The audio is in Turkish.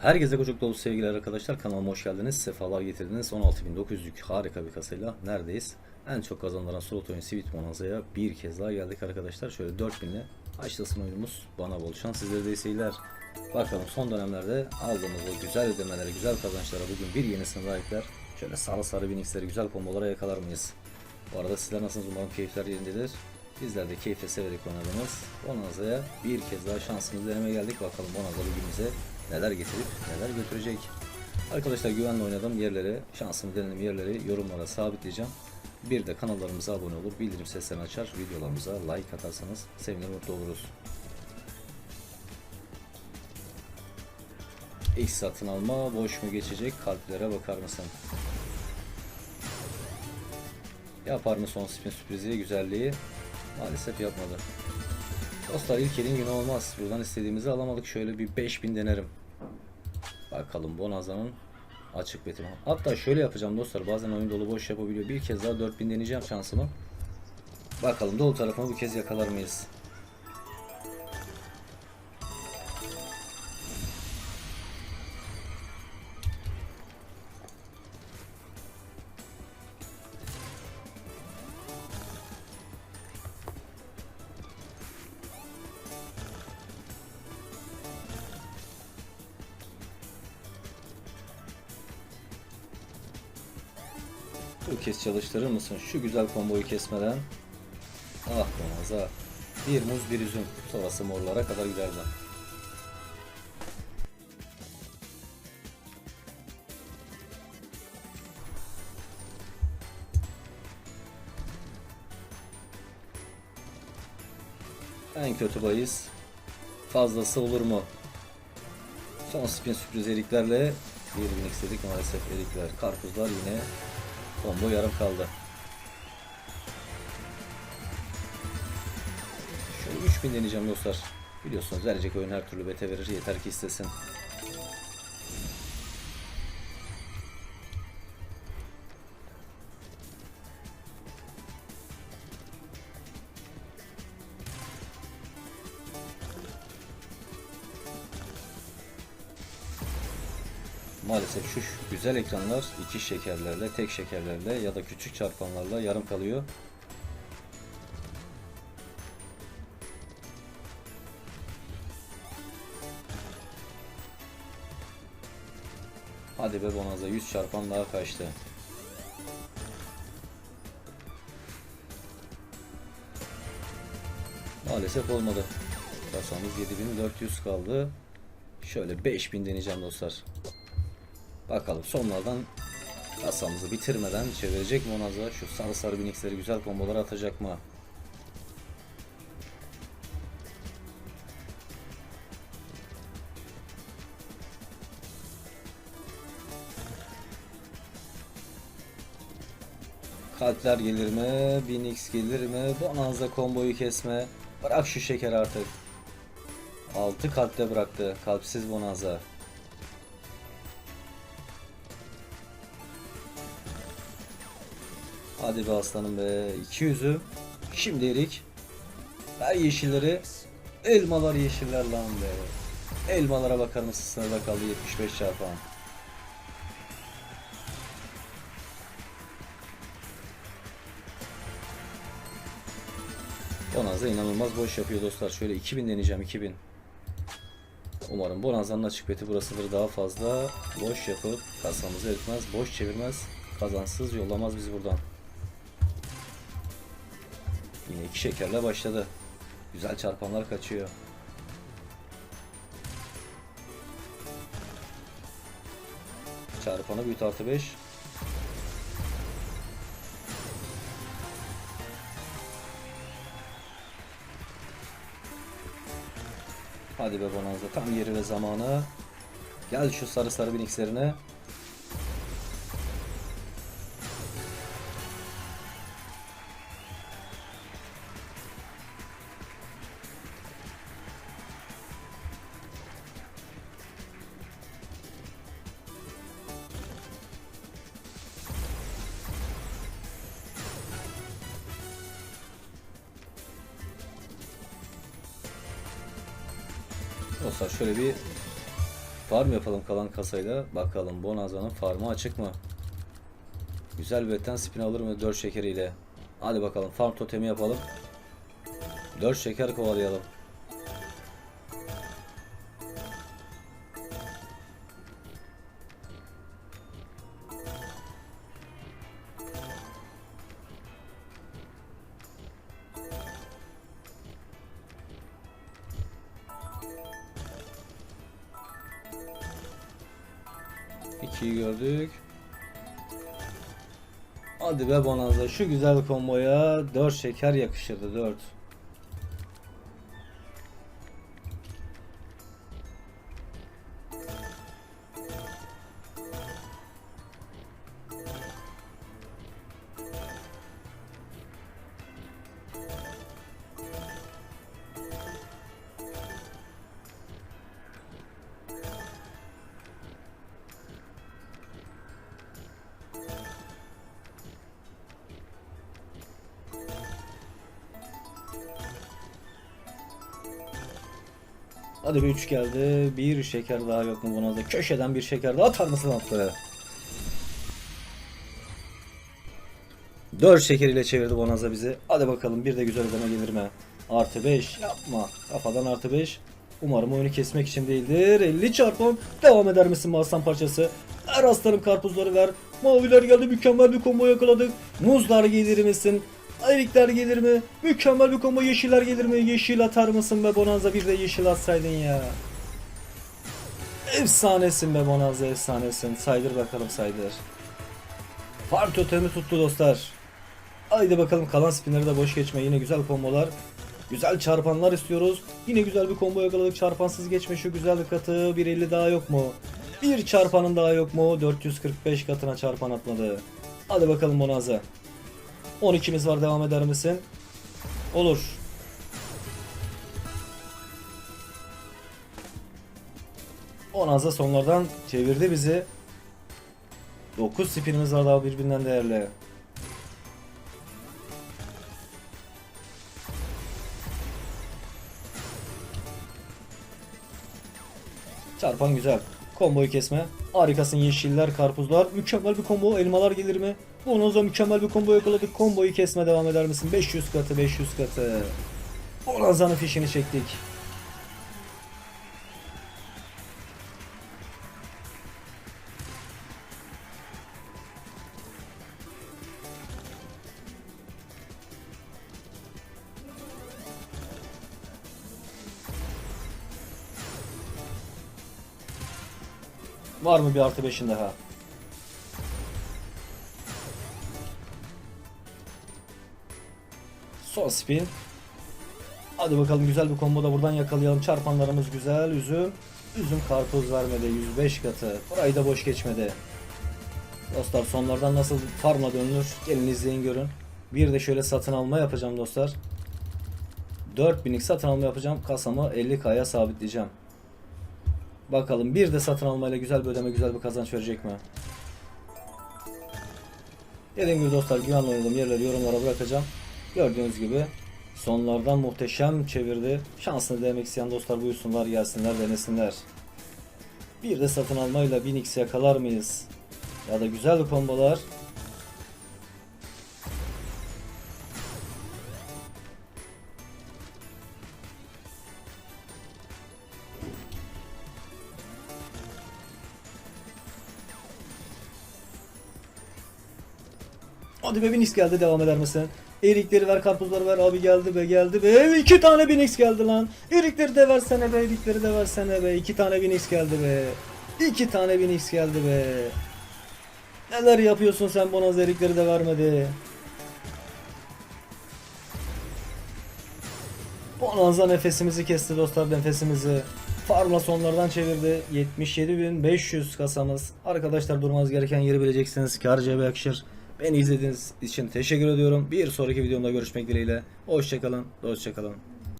Herkese kucak dolu sevgiler arkadaşlar. Kanalıma hoş geldiniz. Sefalar getirdiniz. 16.900'lük harika bir kasayla neredeyiz? En çok kazandıran slot oyun Sweet Bonanza'ya bir kez daha geldik arkadaşlar. Şöyle 4000'le başlasın oyunumuz. Bana bol şans. Sizlere de seyirler. Bakalım son dönemlerde aldığımız o güzel ödemelere, güzel kazançlara bugün bir yenisini layıklar. Şöyle sarı sarı binikleri güzel kombolara yakalar mıyız? Bu arada sizler nasılsınız? Umarım keyifler yerindedir. Bizler de keyifle severek oynadınız. Bonanza'ya bir kez daha şansımızı denemeye geldik. Bakalım Bonanza bugün bize neler getirip neler götürecek. Arkadaşlar güvenle oynadığım yerleri, şansımı denediğim yerleri yorumlara sabitleyeceğim. Bir de kanallarımıza abone olur, bildirim seslerini açar, videolarımıza like atarsanız sevinir mutlu oluruz. İlk satın alma boş mu geçecek kalplere bakar mısın? Yapar mı son spin sürprizi güzelliği? Maalesef yapmadı. Dostlar ilk elin günü olmaz. Buradan istediğimizi alamadık. Şöyle bir 5000 denerim. Bakalım Bonanza'nın açık beti. Hatta şöyle yapacağım dostlar. Bazen oyun dolu boş yapabiliyor. Bir kez daha 4000 deneyeceğim şansımı. Bakalım dolu tarafını bu kez yakalar mıyız? Bu kez çalıştırır mısın? Şu güzel komboyu kesmeden. Ah Bonanza. Bir muz bir üzüm. Sonrası morlara kadar giderdi. En kötü bahis. Fazlası olur mu? Son spin sürpriz eriklerle bir bin istedik maalesef erikler. Karpuzlar yine combo yarım kaldı. Şöyle 3000 deneyeceğim dostlar. Biliyorsunuz verecek oyun her türlü bete verir yeter ki istesin. Maalesef şu güzel ekranlar iki şekerlerle, tek şekerlerle ya da küçük çarpanlarla yarım kalıyor. Hadi be Bonanza 100 çarpan daha kaçtı. Maalesef olmadı. Kasamız 7400 kaldı. Şöyle 5000 deneyeceğim dostlar. Bakalım sonlardan kasamızı bitirmeden çevirecek mi Onaza? Şu sarı sarı binikleri güzel kombolar atacak mı? Kalpler gelir mi? 1000x gelir mi? Bonanza komboyu kesme. Bırak şu şeker artık. 6 kalpte bıraktı. Kalpsiz Bonanza. Hadi be aslanım be. 200'ü. Şimdi erik. Ver yeşilleri. Elmalar yeşiller lan be. Elmalara bakar mısın sınırda kaldı 75 çarpan. Bonanza inanılmaz boş yapıyor dostlar. Şöyle 2000 deneyeceğim 2000. Umarım Bonanza'nın açık beti burasıdır daha fazla. Boş yapıp kasamızı eritmez, boş çevirmez, kazansız yollamaz bizi buradan. Yine iki şekerle başladı. Güzel çarpanlar kaçıyor. Çarpanı büyüt artı 5. Hadi be Bonanza tam yeri ve zamanı. Gel şu sarı sarı biniklerine. Dostlar şöyle bir Farm yapalım kalan kasayla. Bakalım Bonanza'nın farmı açık mı? Güzel bir betten spin alır mı 4 şekeriyle? Hadi bakalım farm totemi yapalım. 4 şeker kovalayalım. İkiyi gördük. Hadi be Bonanza şu güzel komboya 4 şeker yakışırdı 4. Hadi bir 3 geldi. Bir şeker daha yok mu Bonanza? Köşeden bir şeker daha atar mısın atlara? 4 şeker ile çevirdi Bonanza bizi. Hadi bakalım bir de güzel ödeme gelir mi? Artı 5 yapma. Kafadan artı 5. Umarım oyunu kesmek için değildir. 50 çarpım. Devam eder misin aslan parçası? Ver aslanım karpuzları ver. Maviler geldi mükemmel bir combo yakaladık. Muzlar gelir misin? Erikler gelir mi? Mükemmel bir combo yeşiller gelir mi? Yeşil atar mısın be Bonanza? Bir de yeşil atsaydın ya. Efsanesin be Bonanza efsanesin. Saydır bakalım saydır. Far totemi tuttu dostlar. Haydi bakalım kalan spinleri de boş geçme. Yine güzel kombolar. Güzel çarpanlar istiyoruz. Yine güzel bir combo yakaladık. Çarpansız geçme şu güzel bir katı. 1.50 daha yok mu? Bir çarpanın daha yok mu? 445 katına çarpan atmadı. Hadi bakalım Bonanza. 12'miz var devam eder misin? Olur. Bonanza sonlardan çevirdi bizi. 9 spinimiz var daha birbirinden değerli. Çarpan güzel. Komboyu kesme. Harikasın yeşiller, karpuzlar. Mükemmel bir combo. Elmalar gelir mi? Bonanza mükemmel bir combo yakaladık. Komboyu kesme devam eder misin? 500 katı, 500 katı. Bonanza'nın fişini çektik. Var mı bir artı beşin daha? Son spin. Hadi bakalım güzel bir combo da buradan yakalayalım. Çarpanlarımız güzel. Üzüm. Üzüm karpuz vermedi. 105 katı. Burayı da boş geçmedi. Dostlar sonlardan nasıl farmla dönülür? Gelin izleyin görün. Bir de şöyle satın alma yapacağım dostlar. 4000'lik satın alma yapacağım. Kasamı 50k'ya sabitleyeceğim. Bakalım bir de satın almayla güzel bir ödeme güzel bir kazanç verecek mi? Dediğim gibi dostlar güvenli oynadığım yerleri yorumlara bırakacağım. Gördüğünüz gibi sonlardan muhteşem çevirdi. Şansını denemek isteyen dostlar buyursunlar gelsinler denesinler. Bir de satın almayla 1000x yakalar mıyız? Ya da güzel kombolar. Hadi be Binix geldi devam eder misin? Erikleri ver karpuzları ver. Abi geldi be geldi be. İki tane Binix geldi lan. Erikleri de versene be erikleri de versene be. İki tane Binix geldi be. İki tane Binix geldi be. Neler yapıyorsun sen Bonaz erikleri de vermedi. Bonanza nefesimizi kesti dostlar nefesimizi. Farmla sonlardan çevirdi. 77.500 kasamız. Arkadaşlar durmanız gereken yeri bileceksiniz. Kar cebe yakışır Beni izlediğiniz için teşekkür ediyorum. Bir sonraki videomda görüşmek dileğiyle. Hoşçakalın, hoşçakalın.